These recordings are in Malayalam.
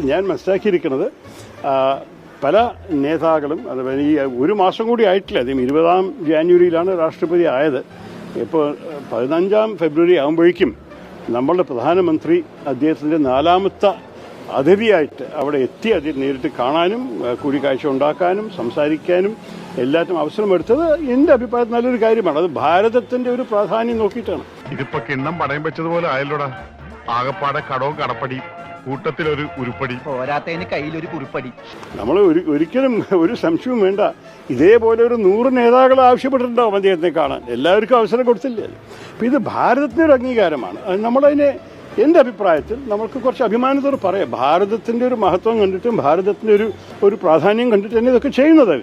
ഞാൻ മനസ്സിലാക്കിയിരിക്കുന്നത് പല നേതാക്കളും അതുപോലെ ഈ ഒരു മാസം കൂടി ആയിട്ടില്ല അധികം ഇരുപതാം ജാനുവരിയിലാണ് രാഷ്ട്രപതി ആയത്. ഇപ്പോൾ പതിനഞ്ചാം ഫെബ്രുവരി ആകുമ്പോഴേക്കും നമ്മളുടെ പ്രധാനമന്ത്രി അദ്ദേഹത്തിന്റെ നാലാമത്തെ അതിഥിയായിട്ട് അവിടെ എത്തി അദ്ദേഹം നേരിട്ട് കാണാനും കൂടിക്കാഴ്ച ഉണ്ടാക്കാനും സംസാരിക്കാനും എല്ലാറ്റും അവസരമെടുത്തത് എന്റെ അഭിപ്രായത്തിൽ നല്ലൊരു കാര്യമാണ്. അത് ഭാരതത്തിന്റെ ഒരു പ്രാധാന്യം നോക്കിയിട്ടാണ്. ഇതിപ്പോ കിണ്ണം പടയം വെച്ചതുപോലെ ആയല്ലോടാ. ആകപ്പാടെ കടവും കടപ്പടി. കൂട്ടത്തിലൊരു ഉരുപ്പടി. പോരാത്തതിന് കയ്യിലൊരു കുറിപ്പടി. നമ്മൾ ഒരു ഒരിക്കലും ഒരു സംശയവും വേണ്ട. ഇതേപോലെ ഒരു നൂറ് നേതാക്കൾ ആവശ്യപ്പെട്ടിട്ടുണ്ടാവും അദ്ദേഹത്തെ കാണാൻ. എല്ലാവർക്കും അവസരം കൊടുത്തില്ലേ? അപ്പം ഇത് ഭാരതത്തിന്റെ ഒരു അംഗീകാരമാണ്. അത് നമ്മളതിനെ എന്റെ അഭിപ്രായത്തിൽ നമുക്ക് കുറച്ച് അഭിമാനത്തോട് പറയാം. ഭാരതത്തിന്റെ ഒരു മഹത്വം കണ്ടിട്ടും ഭാരതത്തിന്റെ ഒരു ഒരു പ്രാധാന്യം കണ്ടിട്ട് തന്നെ ഇതൊക്കെ ചെയ്യുന്നത് അവർ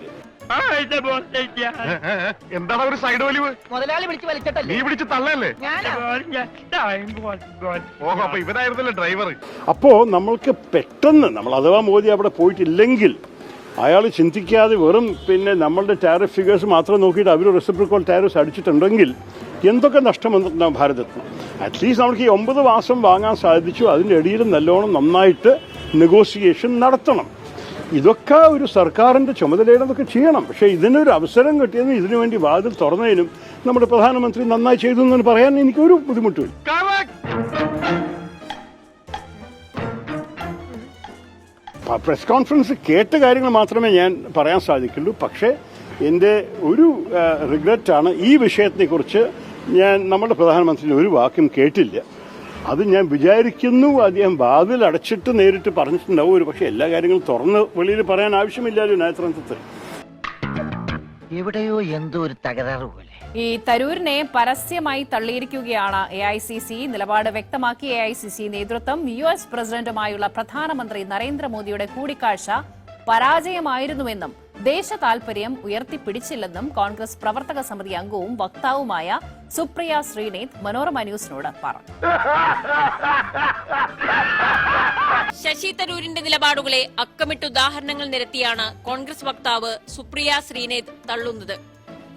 എന്താണ് ഒരു സൈഡ് വലിവ്? മുതലാളി വിളിച്ച് വലിച്ചിട്ടല്ലേ? നീ പിടിച്ച് തള്ളല്ലേ? ഞാനാ. ഓഹോ അപ്പൊ ഇവനായിരുന്നല്ലേ ഡ്രൈവർ അപ്പോ നമ്മൾക്ക് പെട്ടെന്ന് നമ്മൾ അഥവാ മോദി അവിടെ പോയിട്ടില്ലെങ്കിൽ അയാൾ ചിന്തിക്കാതെ വെറും പിന്നെ നമ്മളുടെ ടാരിഫ് ഫിഗേഴ്സ് മാത്രം നോക്കിയിട്ട് അവർ റെസിപ്രിക്കോൾ ടാരിഫ്സ് അടിച്ചിട്ടുണ്ടെങ്കിൽ എന്തൊക്കെ നഷ്ടം വന്നിട്ടുണ്ടാവും ഭാരതത്തിന്? അറ്റ്ലീസ്റ്റ് നമുക്ക് ഈ ഒമ്പത് മാസം വാങ്ങാൻ സാധിച്ചു. അതിന്റെ ഇടയിൽ നല്ലോണം നന്നായിട്ട് നെഗോസിയേഷൻ നടത്തണം. ഇതൊക്കെ ഒരു സർക്കാരിന്റെ ചുമതലയുടെ ചെയ്യണം. പക്ഷേ ഇതിനൊരു അവസരം കിട്ടിയതിന് ഇതിനു വേണ്ടി വാതിൽ തുറന്നതിനും നമ്മുടെ പ്രധാനമന്ത്രി നന്നായി ചെയ്തു എന്ന് പറയാൻ എനിക്കൊരു ബുദ്ധിമുട്ടില്ല പ്രസ് കോൺഫറൻസ് കേട്ട കാര്യങ്ങൾ മാത്രമേ ഞാൻ പറയാൻ സാധിക്കുള്ളൂ. പക്ഷേ എന്റെ ഒരു റിഗ്രറ്റാണ് ഈ വിഷയത്തെക്കുറിച്ച് ഞാൻ നമ്മുടെ പ്രധാനമന്ത്രി ഒരു വാക്കും കേട്ടില്ല. അത് ഞാൻ വിചാരിക്കുന്നു അദ്ദേഹം വാതിൽ അടച്ചിട്ട് നേരിട്ട് പറഞ്ഞിട്ടുണ്ടാവും. ഒരു പക്ഷേ എല്ലാ കാര്യങ്ങളും തുറന്ന് വെളിയിൽ പറയാൻ ആവശ്യമില്ലല്ലോ നയതന്ത്രത്തിൽ എവിടെയോ എന്തോ ഒരു തകരാറ് പോലെ. ഈ തരൂരിനെ പരസ്യമായി തള്ളിയിരിക്കുകയാണ് എ ഐ സി സി നിലപാട് വ്യക്തമാക്കി എ ഐ സി സി നേതൃത്വം യു എസ് പ്രസിഡന്റുമായുള്ള പ്രധാനമന്ത്രി നരേന്ദ്രമോദിയുടെ കൂടിക്കാഴ്ച പരാജയമായിരുന്നുവെന്നും ദേശ താൽപര്യം ഉയർത്തിപ്പിടിച്ചില്ലെന്നും കോൺഗ്രസ് പ്രവർത്തക സമിതി അംഗവും വക്താവുമായ സുപ്രിയ ശ്രീനേത് മനോരമ ന്യൂസിനോട് പറഞ്ഞു. ശശി തരൂരിന്റെ നിലപാടുകളെ അക്കമിട്ട് ഉദാഹരണങ്ങൾ നിരത്തിയാണ് കോൺഗ്രസ് വക്താവ് സുപ്രിയ ശ്രീനേത് തള്ളുന്നത്.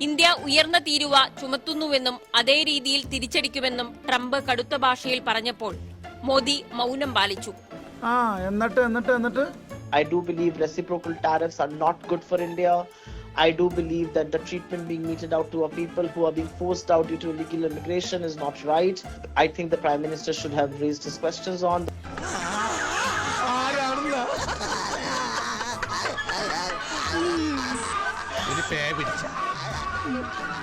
ഇന്ത്യ ഉയർന്ന തീരുവ ചുമത്തുന്നുവെന്നും അതേ രീതിയിൽ തിരിച്ചടിക്കുമെന്നും ട്രംപ് കടുത്ത ഭാഷയിൽ പറഞ്ഞപ്പോൾ മോദി മൗനം പാലിച്ചു. ആ എന്നിട്ട് എന്നിട്ട് എന്നിട്ട്? I do believe reciprocal tariffs are not good for India. I do believe that the treatment being meted out to our people who are being forced out due to illegal immigration is not right. I think the Prime Minister should have raised his questions on. ഒരു പേ പിടിച്ച